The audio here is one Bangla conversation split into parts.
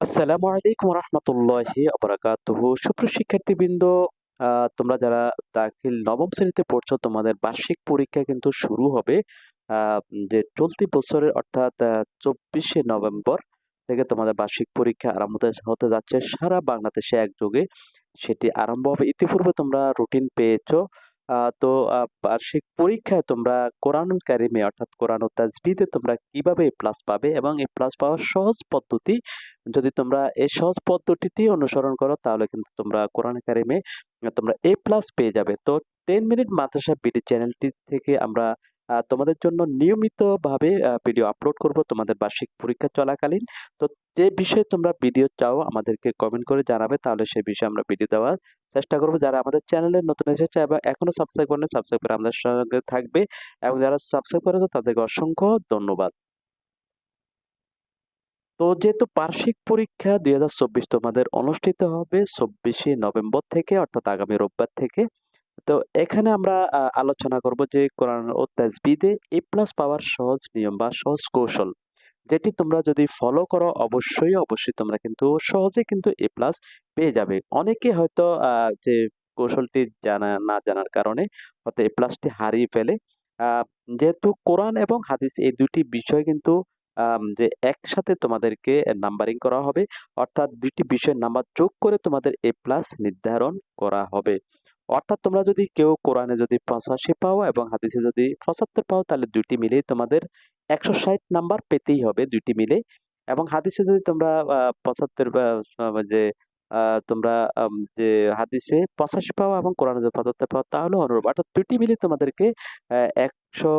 আসসালামু আলাইকুম রহমতুল্লাহি আবরাকাতুহু সুপ্রিয় শিক্ষার্থীবৃন্দ তোমরা যারা দাখিল নবম শ্রেণীতে পড়ছো, তোমাদের বার্ষিক পরীক্ষা কিন্তু শুরু হবে যে চলতি বছরের অর্থাৎ চব্বিশে নভেম্বর থেকে তোমাদের বার্ষিক পরীক্ষা আরম্ভ হতে- যাচ্ছে সারা বাংলাদেশে একযোগে। সেটি আরম্ভ হবে। ইতিপূর্বে তোমরা রুটিন পেয়েছ। তো বার্ষিক পরীক্ষায় তোমরা কোরআনুল কারিমে, অর্থাৎ কোরআন তাজবিদে তোমরা কীভাবে প্লাস পাবে এবং এই প্লাস পাওয়ার সহজ পদ্ধতি, যদি তোমরা এই সহজ পদ্ধতিটি অনুসরণ করো, তাহলে কিন্তু তোমরা কোরআন কারিমে তোমরা এ প্লাস পেয়ে যাবে। তো টেন মিনিট মাদ্রাসা বিডি চ্যানেলটি থেকে আমরা তোমাদের জন্য নিয়মিতভাবে ভিডিও আপলোড করব তোমাদের বার্ষিক পরীক্ষা চলাকালীন। তো যে বিষয়ে তোমরা ভিডিও চাও, আমাদেরকে কমেন্ট করে জানাবে, তাহলে সেই বিষয়ে আমরা ভিডিও দেওয়ার চেষ্টা করব। যারা আমাদের চ্যানেলে নতুন এসেছে এবং এখনও সাবস্ক্রাইব করেন সাবস্ক্রাইব করে আমাদের সঙ্গে থাকবে। এবং যারা সাবস্ক্রাইব করেছে, তাদেরকে অসংখ্য ধন্যবাদ। তো যেহেতু বার্ষিক পরীক্ষা দুই হাজার চব্বিশ তোমাদের অনুষ্ঠিত হবে, চব্বিশে নভেম্বর থেকে, অর্থাৎ আগামী রোববার থেকে তো এখানে আমরা আলোচনা করব যে কোরআন ও তাজবিদে এ প্লাস পাওয়ার সহজ নিয়ম বা সহজ কৌশল, যেটি তোমরা যদি ফলো করো অবশ্যই অবশ্যই তোমরা কিন্তু সহজে কিন্তু এ প্লাস পেয়ে যাবে। অনেকে হয়তো যে কৌশলটি জানা, না জানার কারণে হয়তো এ প্লাসটি হারিয়ে ফেলে। যেহেতু কোরআন এবং হাদিস এই দুটি বিষয় কিন্তু যে একসাথে তোমাদেরকে নাম্বারিং করা হবে, অর্থাৎ দুইটি বিষয়ের নাম্বার যোগ করে তোমাদের এ প্লাস নির্ধারণ করা হবে। অর্থাৎ তোমরা যদি কেউ কোরআনে যদি পঁচাশি পাও এবং হাদিসে যদি পঁচাত্তর পাও, তাহলে দুইটি মিলে তোমাদের একশো ষাট নাম্বার পেতেই হবে দুইটি মিলে এবং হাদিসে যদি তোমরা পঁচাত্তর যে তোমরা যে হাদিসে পঁচাশি পাও এবং কোরআনে যদি পঁচাত্তর পাও, তাহলে অনুরূপ। অর্থাৎ দুইটি মিলে তোমাদেরকে একশো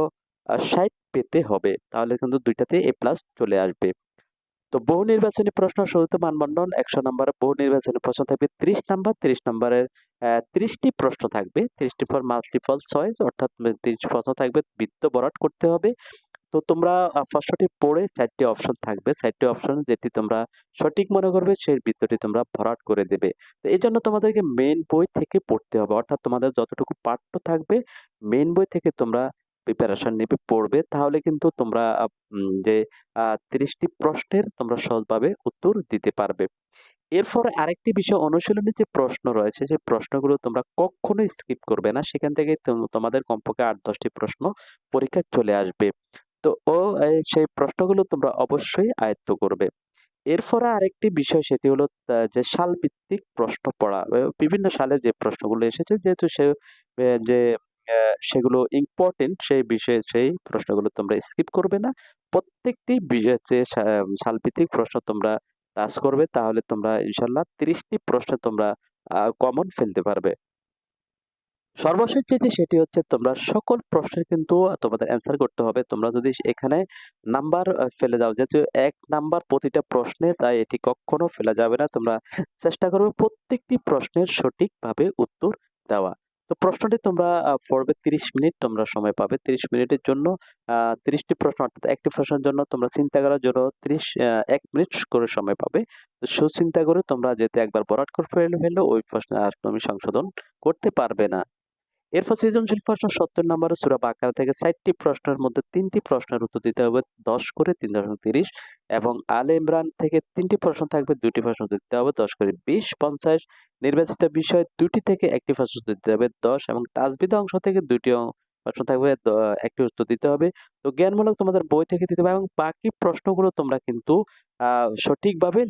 ষাট পেতে হবে। তাহলে কিন্তু দুইটাতে এ প্লাস চলে আসবে। তো বহু নির্বাচনী প্রশ্ন শুরুতে মানবন্ধন একশো নম্বরে, বহু নির্বাচনী প্রশ্ন থাকবে ত্রিশ নাম্বার। ত্রিশ নম্বরের ত্রিশটি প্রশ্ন থাকবে। ত্রিশটি পর মাল্টিপল চয়েস অর্থাৎ ত্রিশ প্রশ্ন থাকবে। বৃত্ত বরাট করতে হবে। তো তোমরা প্রশ্নটি পড়ে চারটি অপশন থাকবে। চারটি অপশন যেটি তোমরা সঠিক মনে করবে, সেই বৃত্তটি তোমরা ভরাট করে দেবে। তো এই জন্য তোমাদেরকে মেন বই থেকে পড়তে হবে। অর্থাৎ তোমাদের যতটুকু পাঠ্য থাকবে মেন বই থেকে তোমরা প্রিপারেশন নেবে, পড়বে, তাহলে কিন্তু তোমরা যে তিরিশটি প্রশ্নের তোমরা সহজভাবে উত্তর দিতে পারবে। এরপরে আরেকটি বিষয় অনুশীলনী যে প্রশ্ন রয়েছে, সেই প্রশ্নগুলো তোমরা কখনোই স্কিপ করবে না। সেখান থেকে তোমাদের কমপক্ষে আট, দশটি প্রশ্ন পরীক্ষা চলে আসবে। তো, ও সেই প্রশ্নগুলো তোমরা অবশ্যই আয়ত্ত করবে। এরপরে আরেকটি বিষয়, সেটি হলো যে সালভিত্তিক প্রশ্ন পড়া। বিভিন্ন সালে যে প্রশ্নগুলো এসেছে, যেহেতু সে যে সেগুলো ইম্পর্টেন্ট সেই বিষয়ে সেই প্রশ্নগুলো তোমরা স্কিপ করবে না। প্রত্যেকটি বি- যে সালভিত্তিক প্রশ্ন তোমরা টাচ করবে, তাহলে তোমরা ইনশাল্লাহ তিরিশটি প্রশ্ন তোমরা কমন ফেলতে পারবে। সর্বশেষ যেটি, সেটি হচ্ছে তোমরা সকল প্রশ্নের কিন্তু তোমাদের অ্যান্সার করতে হবে। তোমরা যদি এখানে নাম্বার ফেলে যাও যেহেতু এক নাম্বার প্রতিটা প্রশ্নে, তাই এটি কখনো ফেলা যাবে না। তোমরা চেষ্টা করবে প্রত্যেকটি প্রশ্নের সঠিকভাবে উত্তর দেওয়া। তো প্রশ্নটি তোমরা পড়বে তিরিশ মিনিট, তোমরা সময় পাবে তিরিশ মিনিটের জন্য। তিরিশটি প্রশ্ন, অর্থাৎ একটি প্রশ্নের জন্য তোমরা চিন্তা করার জন্য তিরিশ এক মিনিট করে সময় পাবে। তো সুচিন্তা করে তোমরা যেতে একবার বরাট করে ফেলে, ফেললে ওই প্রশ্নে আর তুমি সংশোধন করতে পারবে না। এরপর সৃজনশীল প্রশ্ন সত্তর নম্বরে সুরা বাকারা থেকে ষাটটি প্রশ্নের মধ্যে তিনটি প্রশ্নের উত্তর দিতে হবে, দশ করে তিন দশমিক তিরিশ এবং আলে ইমরান থেকে তিনটি প্রশ্ন থাকবে, দুটি প্রশ্ন উত্তর দিতে হবে, দশ করে বিশ, পঞ্চাশ। নির্বাচিত বিষয় দুটি থেকে একটি প্রশ্ন উত্তর দিতে হবে, দশ এবং তাজবিদ অংশ থেকে দুটি প্রশ্ন থাকবে একটি উত্তর দিতে হবে। তো জ্ঞানমূলক তোমাদের বই থেকে দিতে হবে এবং বাকি প্রশ্নগুলো তোমরা কিন্তু সঠিকভাবে